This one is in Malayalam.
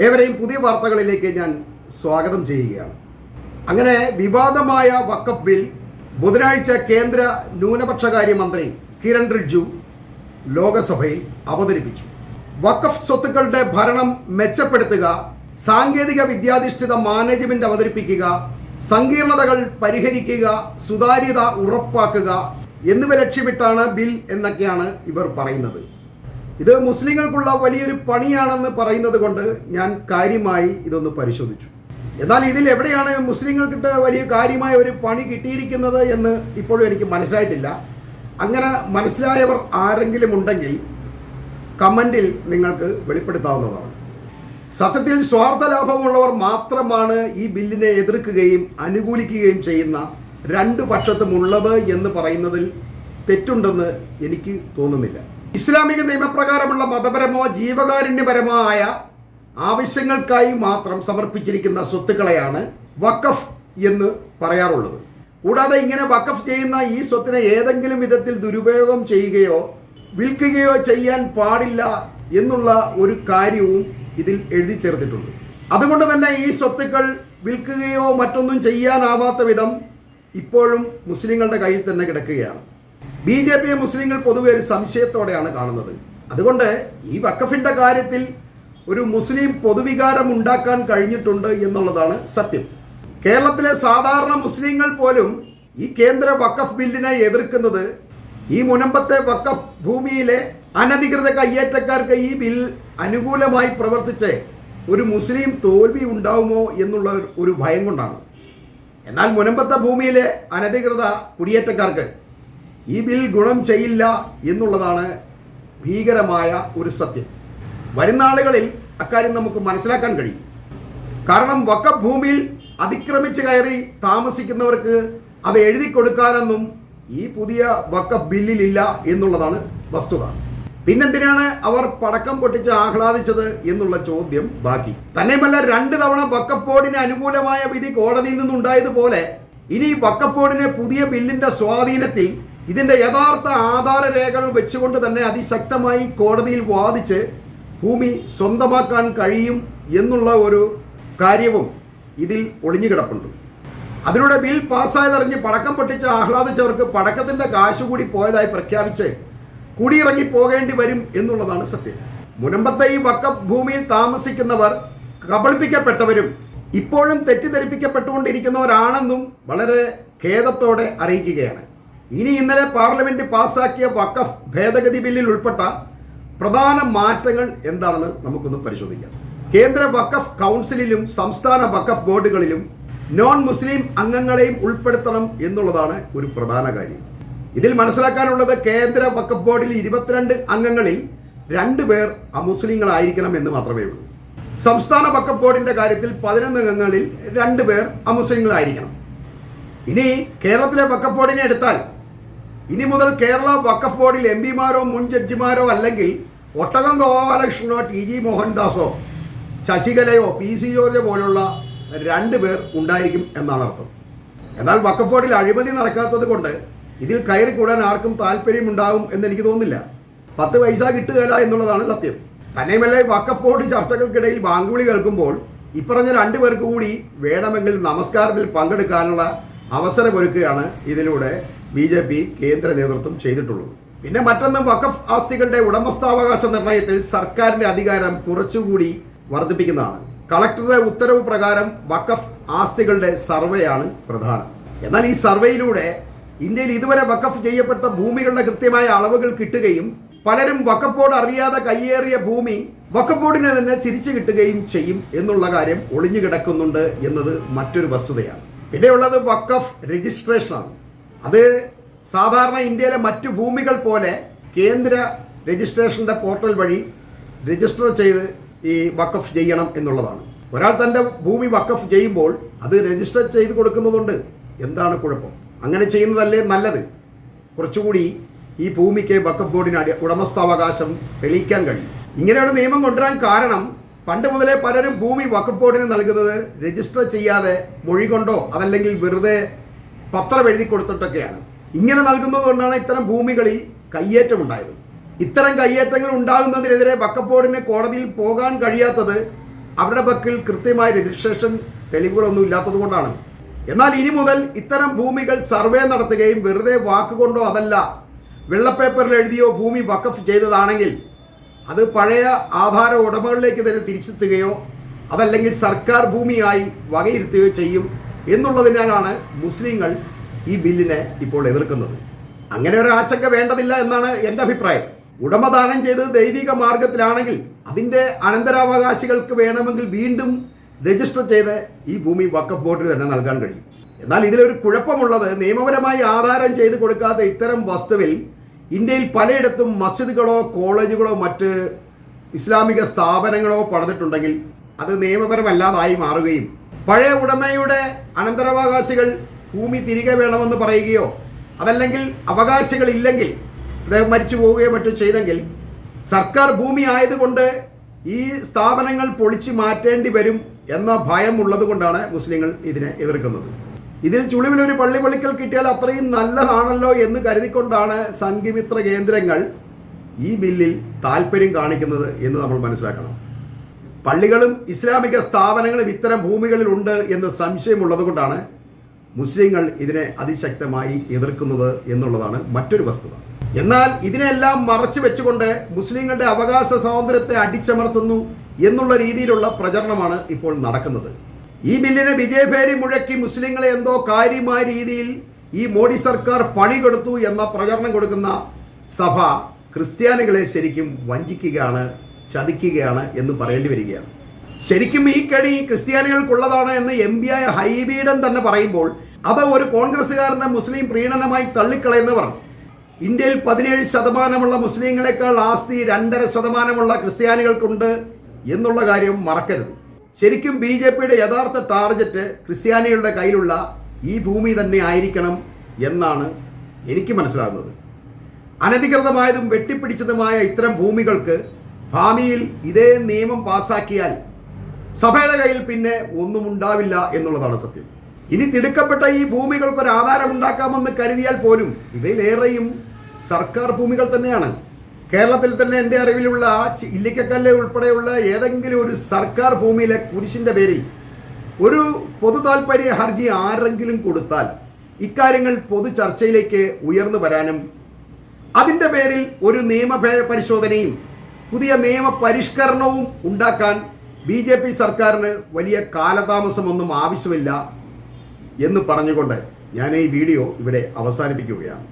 ഏവരെയും പുതിയ വാർത്തകളിലേക്ക് ഞാൻ സ്വാഗതം ചെയ്യുകയാണ്. അങ്ങനെ വിവാദമായ വക്കഫ് ബിൽ ബുധനാഴ്ച കേന്ദ്ര ന്യൂനപക്ഷകാര്യ മന്ത്രി കിരൺ റിജ്ജു ലോകസഭയിൽ അവതരിപ്പിച്ചു. വക്കഫ് സ്വത്തുക്കളുടെ ഭരണം മെച്ചപ്പെടുത്തുക സാങ്കേതിക വിദ്യാധിഷ്ഠിത മാനേജ്മെന്റ് അവതരിപ്പിക്കുക സങ്കീർണതകൾ പരിഹരിക്കുക സുതാര്യത ഉറപ്പാക്കുക എന്നിവ ലക്ഷ്യമിട്ടാണ് ബിൽ എന്നൊക്കെയാണ് ഇവർ പറയുന്നത്. ഇത് മുസ്ലിങ്ങൾക്കുള്ള വലിയൊരു പണിയാണെന്ന് പറയുന്നത് കൊണ്ട് ഞാൻ കാര്യമായി ഇതൊന്ന് പരിശോധിച്ചു. എന്നാൽ ഇതിൽ എവിടെയാണ് മുസ്ലിങ്ങൾക്കിട്ട് വലിയ കാര്യമായ ഒരു പണി കിട്ടിയിരിക്കുന്നത് എന്ന് ഇപ്പോഴും എനിക്ക് മനസ്സിലായിട്ടില്ല. അങ്ങനെ മനസ്സിലായവർ ആരെങ്കിലും ഉണ്ടെങ്കിൽ കമന്റിൽ നിങ്ങൾക്ക് വെളിപ്പെടുത്താവുന്നതാണ്. സത്യത്തിൽ സ്വാർത്ഥ ലാഭമുള്ളവർ മാത്രമാണ് ഈ ബില്ലിനെ എതിർക്കുകയും അനുകൂലിക്കുകയും ചെയ്യുന്ന രണ്ട് പക്ഷത്തുമുള്ളത് എന്ന് പറയുന്നതിൽ തെറ്റുണ്ടെന്ന് എനിക്ക് തോന്നുന്നില്ല. ഇസ്ലാമിക നിയമപ്രകാരമുള്ള മതപരമോ ജീവകാരുണ്യപരമോ ആയ ആവശ്യങ്ങൾക്കായി മാത്രം സമർപ്പിച്ചിരിക്കുന്ന സ്വത്തുക്കളെയാണ് വഖഫ് എന്ന് പറയാറുള്ളത്. കൂടാതെ ഇങ്ങനെ വഖഫ് ചെയ്യുന്ന ഈ സ്വത്തിനെ ഏതെങ്കിലും വിധത്തിൽ ദുരുപയോഗം ചെയ്യുകയോ വിൽക്കുകയോ ചെയ്യാൻ പാടില്ല എന്നുള്ള ഒരു കാര്യവും ഇതിൽ എഴുതി ചേർത്തിട്ടുണ്ട്. അതുകൊണ്ട് തന്നെ ഈ സ്വത്തുക്കൾ വിൽക്കുകയോ മറ്റൊന്നും ചെയ്യാനാവാത്ത വിധം ഇപ്പോഴും മുസ്ലിങ്ങളുടെ കയ്യിൽ തന്നെ കിടക്കുകയാണ്. ബി ജെ പി മുസ്ലിങ്ങൾ പൊതുവെ ഒരു സംശയത്തോടെയാണ് കാണുന്നത്. അതുകൊണ്ട് ഈ വക്കഫിന്റെ കാര്യത്തിൽ ഒരു മുസ്ലിം പൊതുവികാരം ഉണ്ടാക്കാൻ കഴിഞ്ഞിട്ടുണ്ട് എന്നുള്ളതാണ് സത്യം. കേരളത്തിലെ സാധാരണ മുസ്ലിങ്ങൾ പോലും ഈ കേന്ദ്ര വക്കഫ് ബില്ലിനെ എതിർക്കുന്നത് ഈ മുനമ്പത്തെ വക്കഫ് ഭൂമിയിലെ അനധികൃത കയ്യേറ്റക്കാർക്ക് ഈ ബിൽ അനുകൂലമായി പ്രവർത്തിച്ച് ഒരു മുസ്ലിം തോൽവി ഉണ്ടാവുമോ എന്നുള്ള ഒരു ഭയം കൊണ്ടാണ്. എന്നാൽ മുനമ്പത്തെ ഭൂമിയിലെ അനധികൃത കുടിയേറ്റക്കാർക്ക് ഈ ബിൽ ഗുണം ചെയ്യില്ല എന്നുള്ളതാണ് ഭീകരമായ ഒരു സത്യം. വരുന്ന ആളുകളിൽ അക്കാര്യം നമുക്ക് മനസ്സിലാക്കാൻ കഴിയും. കാരണം വക്ക ഭൂമിയിൽ അതിക്രമിച്ച് കയറി താമസിക്കുന്നവർക്ക് അത് എഴുതി കൊടുക്കാനൊന്നും ഈ പുതിയ വക്ക ബില്ലിലില്ല എന്നുള്ളതാണ് വസ്തുത. പിന്നെന്തിനാണ് അവർ പടക്കം പൊട്ടിച്ച് ആഹ്ലാദിച്ചത് എന്നുള്ള ചോദ്യം ബാക്കി. തന്നെയുമല്ല രണ്ട് തവണ വക്കഫ് ബോർഡിന് അനുകൂലമായ വിധി കോടതിയിൽ നിന്നുണ്ടായതുപോലെ ഇനി വക്കഫ് പുതിയ ബില്ലിന്റെ സ്വാധീനത്തിൽ ഇതിന്റെ യഥാർത്ഥ ആധാര രേഖകൾ വെച്ചുകൊണ്ട് തന്നെ അതിശക്തമായി കോടതിയിൽ വാദിച്ച് ഭൂമി സ്വന്തമാക്കാൻ കഴിയും എന്നുള്ള ഒരു കാര്യവും ഇതിൽ ഒളിഞ്ഞു കിടപ്പുണ്ട്. അതിലൂടെ ബിൽ പാസ്സായതറിഞ്ഞ് പടക്കം പൊട്ടിച്ച് ആഹ്ലാദിച്ചവർക്ക് പടക്കത്തിന്റെ കാശ് കൂടി പോയതായി പ്രഖ്യാപിച്ച് കുടിയിറങ്ങി പോകേണ്ടി വരും എന്നുള്ളതാണ് സത്യം. മുനമ്പത്തെ ഈ വക്കപ്പ് ഭൂമിയിൽ താമസിക്കുന്നവർ കബളിപ്പിക്കപ്പെട്ടവരും ഇപ്പോഴും തെറ്റിദ്ധരിപ്പിക്കപ്പെട്ടുകൊണ്ടിരിക്കുന്നവരാണെന്നും വളരെ ഖേദത്തോടെ അറിയിക്കുകയാണ്. ഇനി ഇന്നലെ പാർലമെന്റ് പാസാക്കിയ വക്കഫ് ഭേദഗതി ബില്ലിൽ ഉൾപ്പെട്ട പ്രധാന മാറ്റങ്ങൾ എന്താണെന്ന് നമുക്കൊന്ന് പരിശോധിക്കാം. കേന്ദ്ര വക്കഫ് കൗൺസിലിലും സംസ്ഥാന വക്കഫ് ബോർഡുകളിലും നോൺ മുസ്ലിം അംഗങ്ങളെയും ഉൾപ്പെടുത്തണം എന്നുള്ളതാണ് ഒരു പ്രധാന കാര്യം. ഇതിൽ മനസ്സിലാക്കാനുള്ളത് കേന്ദ്ര വക്കഫ് ബോർഡിൽ ഇരുപത്തിരണ്ട് അംഗങ്ങളിൽ രണ്ടു പേർ അമുസ്ലിങ്ങളായിരിക്കണം എന്ന് മാത്രമേ ഉള്ളൂ. സംസ്ഥാന വക്കഫ് ബോർഡിന്റെ കാര്യത്തിൽ പതിനൊന്ന് അംഗങ്ങളിൽ രണ്ടു പേർ അമുസ്ലിങ്ങളായിരിക്കണം. ഇനി കേരളത്തിലെ വക്കഫ് ബോർഡിനെ എടുത്താൽ ഇനി മുതൽ കേരള വക്കഫ് ബോർഡിൽ എം പിമാരോ മുൻ ജഡ്ജിമാരോ അല്ലെങ്കിൽ ഒട്ടകം ഗോപാലകൃഷ്ണനോ ടി ജി മോഹൻദാസോ ശശികലയോ പി സി ജോർജോ പോലുള്ള രണ്ട് പേർ ഉണ്ടായിരിക്കും എന്നാണ് അർത്ഥം. എന്നാൽ വക്കഫ് ബോർഡിൽ അഴിമതി നടക്കാത്തത് കൊണ്ട് ഇതിൽ കയറി കൂടാൻ ആർക്കും താല്പര്യമുണ്ടാകും എന്ന് എനിക്ക് തോന്നുന്നില്ല. പത്ത് പൈസ കിട്ടുകയില്ല എന്നുള്ളതാണ് സത്യം. തന്നെയുമല്ല വക്കഫ് ബോർഡ് ചർച്ചകൾക്കിടയിൽ ബാങ്കുവിളി കേൾക്കുമ്പോൾ ഇപ്പറഞ്ഞ രണ്ടു പേർക്ക് കൂടി വേണമെങ്കിൽ നമസ്കാരത്തിൽ പങ്കെടുക്കാനുള്ള അവസരമൊരുക്കുകയാണ് ഇതിലൂടെ ബി ജെ പി കേന്ദ്ര നേതൃത്വം ചെയ്തിട്ടുള്ളത്. പിന്നെ മറ്റൊന്ന് വഖഫ് ആസ്തികളുടെ ഉടമസ്ഥാവകാശ നിർണയത്തിൽ സർക്കാരിന്റെ അധികാരം കുറച്ചുകൂടി വർദ്ധിപ്പിക്കുന്നതാണ്. കളക്ടറുടെ ഉത്തരവ് പ്രകാരം വഖഫ് ആസ്തികളുടെ സർവേയാണ് പ്രധാനം. എന്നാൽ ഈ സർവേയിലൂടെ ഇന്ത്യയിൽ ഇതുവരെ വഖഫ് ചെയ്യപ്പെട്ട ഭൂമികളുടെ കൃത്യമായ അളവുകൾ കിട്ടുകയും പലരും വഖഫ് ബോർഡ് അറിയാതെ കയ്യേറിയ ഭൂമി വഖഫ് ബോർഡിനെ തന്നെ തിരിച്ചു കിട്ടുകയും ചെയ്യും എന്നുള്ള കാര്യം ഒളിഞ്ഞു കിടക്കുന്നുണ്ട് എന്നത് മറ്റൊരു വസ്തുതയാണ്. പിന്നെയുള്ളത് വക്കഫ് രജിസ്ട്രേഷനാണ് അത് സാധാരണ ഇന്ത്യയിലെ മറ്റു ഭൂമികൾ പോലെ കേന്ദ്ര രജിസ്ട്രേഷന്റെ പോർട്ടൽ വഴി രജിസ്റ്റർ ചെയ്ത് ഈ വക്കഫ് ചെയ്യണം എന്നുള്ളതാണ്. ഒരാൾ തന്റെ ഭൂമി വക്കഫ് ചെയ്യുമ്പോൾ അത് രജിസ്റ്റർ ചെയ്ത് കൊടുക്കുന്നതുണ്ട്. എന്താണ് കുഴപ്പം? അങ്ങനെ ചെയ്യുന്നതല്ലേ നല്ലത്. കുറച്ചുകൂടി ഈ ഭൂമിക്ക് വക്കഫ് ബോർഡിന് ഉടമസ്ഥാവകാശം തെളിയിക്കാൻ കഴിയും. ഇങ്ങനെയുള്ള നിയമം കൊണ്ടുവരാൻ കാരണം പണ്ട് മുതലേ പലരും ഭൂമി വഖഫ് ബോർഡിന് നൽകുന്നത് രജിസ്റ്റർ ചെയ്യാതെ മൊഴി കൊണ്ടോ അതല്ലെങ്കിൽ വെറുതെ പത്രം എഴുതി കൊടുത്തിട്ടൊക്കെയാണ്. ഇങ്ങനെ നൽകുന്നത് കൊണ്ടാണ് ഇത്തരം ഭൂമികളിൽ കയ്യേറ്റം ഉണ്ടായത്. ഇത്തരം കയ്യേറ്റങ്ങൾ ഉണ്ടാകുന്നതിനെതിരെ വക്കഫ് ബോർഡിന് കോടതിയിൽ പോകാൻ കഴിയാത്തത് അവരുടെ പക്കൽ കൃത്യമായ രജിസ്ട്രേഷൻ തെളിവുകളൊന്നും ഇല്ലാത്തത് കൊണ്ടാണ്. എന്നാൽ ഇനി മുതൽ ഇത്തരം ഭൂമികൾ സർവേ നടത്തുകയും വെറുതെ വാക്കുകൊണ്ടോ അതല്ല വെള്ളപ്പേപ്പറിൽ എഴുതിയോ ഭൂമി വഖഫ് ചെയ്തതാണെങ്കിൽ അത് പഴയ ആധാര ഉടമകളിലേക്ക് തന്നെ തിരിച്ചെത്തുകയോ അതല്ലെങ്കിൽ സർക്കാർ ഭൂമിയായി വകയിരുത്തുകയോ ചെയ്യും എന്നുള്ളതിനാലാണ് മുസ്ലിങ്ങൾ ഈ ബില്ലിനെ ഇപ്പോൾ എതിർക്കുന്നത്. അങ്ങനെ ഒരു ആശങ്ക വേണ്ടതില്ല എന്നാണ് എന്റെ അഭിപ്രായം. ഉടമദാനം ചെയ്തത് ദൈവിക മാർഗത്തിലാണെങ്കിൽ അതിന്റെ അനന്തരാവകാശികൾക്ക് വേണമെങ്കിൽ വീണ്ടും രജിസ്റ്റർ ചെയ്ത് ഈ ഭൂമി വക്കഫ് ബോർഡിൽ തന്നെ നൽകാൻ കഴിയും. എന്നാൽ ഇതിലൊരു കുഴപ്പമുള്ളത് നിയമപരമായി ആധാരം ചെയ്ത് കൊടുക്കാത്ത ഇത്തരം വസ്തുവിൽ ഇന്ത്യയിൽ പലയിടത്തും മസ്ജിദുകളോ കോളേജുകളോ മറ്റ് ഇസ്ലാമിക സ്ഥാപനങ്ങളോ പണിതിട്ടുണ്ടെങ്കിൽ അത് നിയമപരമല്ലാതായി മാറുകയും പഴയ ഉടമയുടെ അനന്തരാവകാശികൾ ഭൂമി തിരികെ വേണമെന്ന് പറയുകയോ അതല്ലെങ്കിൽ അവകാശികൾ ഇല്ലെങ്കിൽ അദ്ദേഹം മരിച്ചു പോവുകയോ മറ്റോ ചെയ്തെങ്കിൽ സർക്കാർ ഭൂമി ആയതുകൊണ്ട് ഈ സ്ഥാപനങ്ങൾ പൊളിച്ചു മാറ്റേണ്ടി വരും എന്ന ഭയം ഉള്ളതുകൊണ്ടാണ് മുസ്ലിങ്ങൾ ഇതിനെ എതിർക്കുന്നത്. ഇതിൽ ചുളിവിൽ ഒരു പള്ളി പൊളിക്കൽ കിട്ടിയാൽ അത്രയും നല്ലതാണല്ലോ എന്ന് കരുതിക്കൊണ്ടാണ് സംഘമിത്ര കേന്ദ്രങ്ങൾ ഈ ബില്ലിൽ താല്പര്യം കാണിക്കുന്നത് എന്ന് നമ്മൾ മനസ്സിലാക്കണം. പള്ളികളും ഇസ്ലാമിക സ്ഥാപനങ്ങളും ഇത്തരം ഭൂമികളിൽ ഉണ്ട് എന്ന് സംശയമുള്ളത് കൊണ്ടാണ് മുസ്ലിങ്ങൾ ഇതിനെ അതിശക്തമായി എതിർക്കുന്നത് എന്നുള്ളതാണ് മറ്റൊരു വസ്തുത. എന്നാൽ ഇതിനെല്ലാം മറച്ചു വെച്ചുകൊണ്ട് മുസ്ലിങ്ങളുടെ അവകാശ സ്വാതന്ത്ര്യത്തെ അടിച്ചമർത്തുന്നു എന്നുള്ള രീതിയിലുള്ള പ്രചരണമാണ് ഇപ്പോൾ നടക്കുന്നത്. ഈ ബില്ലിന് വിജയഭേരി മുഴക്കി മുസ്ലിങ്ങളെ എന്തോ കാര്യമായ രീതിയിൽ ഈ മോഡി സർക്കാർ പണി കൊടുത്തു എന്ന പ്രചരണം കൊടുക്കുന്ന സഭ ക്രിസ്ത്യാനികളെ ശരിക്കും വഞ്ചിക്കുകയാണ് ചതിക്കുകയാണ് എന്ന് പറയേണ്ടി വരികയാണ്. ശരിക്കും ഈ കടി ക്രിസ്ത്യാനികൾക്കുള്ളതാണ് എന്ന് എം പി ആയ ഹൈബീഡൻ തന്നെ പറയുമ്പോൾ അത് ഒരു കോൺഗ്രസ്സുകാരന്റെ മുസ്ലിം പ്രീണനമായി തള്ളിക്കളയെന്ന് പറഞ്ഞു ഇന്ത്യയിൽ പതിനേഴ് ശതമാനമുള്ള മുസ്ലിങ്ങളെക്കാൾ ആസ്തി രണ്ടര ശതമാനമുള്ള ക്രിസ്ത്യാനികൾക്കുണ്ട് എന്നുള്ള കാര്യം മറക്കരുത്. ശരിക്കും ബി ജെ പിയുടെ യഥാർത്ഥ ടാർഗറ്റ് ക്രിസ്ത്യാനികളുടെ കയ്യിലുള്ള ഈ ഭൂമി തന്നെ ആയിരിക്കണം എന്നാണ് എനിക്ക് മനസ്സിലാകുന്നത്. അനധികൃതമായതും വെട്ടിപ്പിടിച്ചതുമായ ഇത്തരം ഭൂമികൾക്ക് ഭാവിയിൽ ഇതേ നിയമം പാസാക്കിയാൽ സഭയുടെ കയ്യിൽ പിന്നെ ഒന്നും ഉണ്ടാവില്ല എന്നുള്ളതാണ് സത്യം. ഇനി തിടുക്കപ്പെട്ട ഈ ഭൂമികൾക്ക് ഒരു ആധാരം ഉണ്ടാക്കാമെന്ന് കരുതിയാൽ പോലും ഇവയിലേറെയും സർക്കാർ ഭൂമികൾ തന്നെയാണ്. കേരളത്തിൽ തന്നെ എന്റെ അറിവിലുള്ള ഇല്ലിക്കക്കല്ല് ഉൾപ്പെടെയുള്ള ഏതെങ്കിലും ഒരു സർക്കാർ ഭൂമിയിലെ കുരിശിന്റെ പേരിൽ ഒരു പൊതു താൽപ്പര്യ ഹർജി ആരെങ്കിലും കൊടുത്താൽ ഇക്കാര്യങ്ങൾ പൊതു ചർച്ചയിലേക്ക് ഉയർന്നു വരാനും അതിന്റെ പേരിൽ ഒരു നിയമ ഭേ- പരിശോധനയും പുതിയ നിയമപരിഷ്കരണവും ഉണ്ടാക്കാൻ ബി ജെ പി സർക്കാരിന് വലിയ കാലതാമസമൊന്നും ആവശ്യമില്ല എന്ന് പറഞ്ഞുകൊണ്ട് ഞാൻ ഈ വീഡിയോ ഇവിടെ അവസാനിപ്പിക്കുകയാണ്.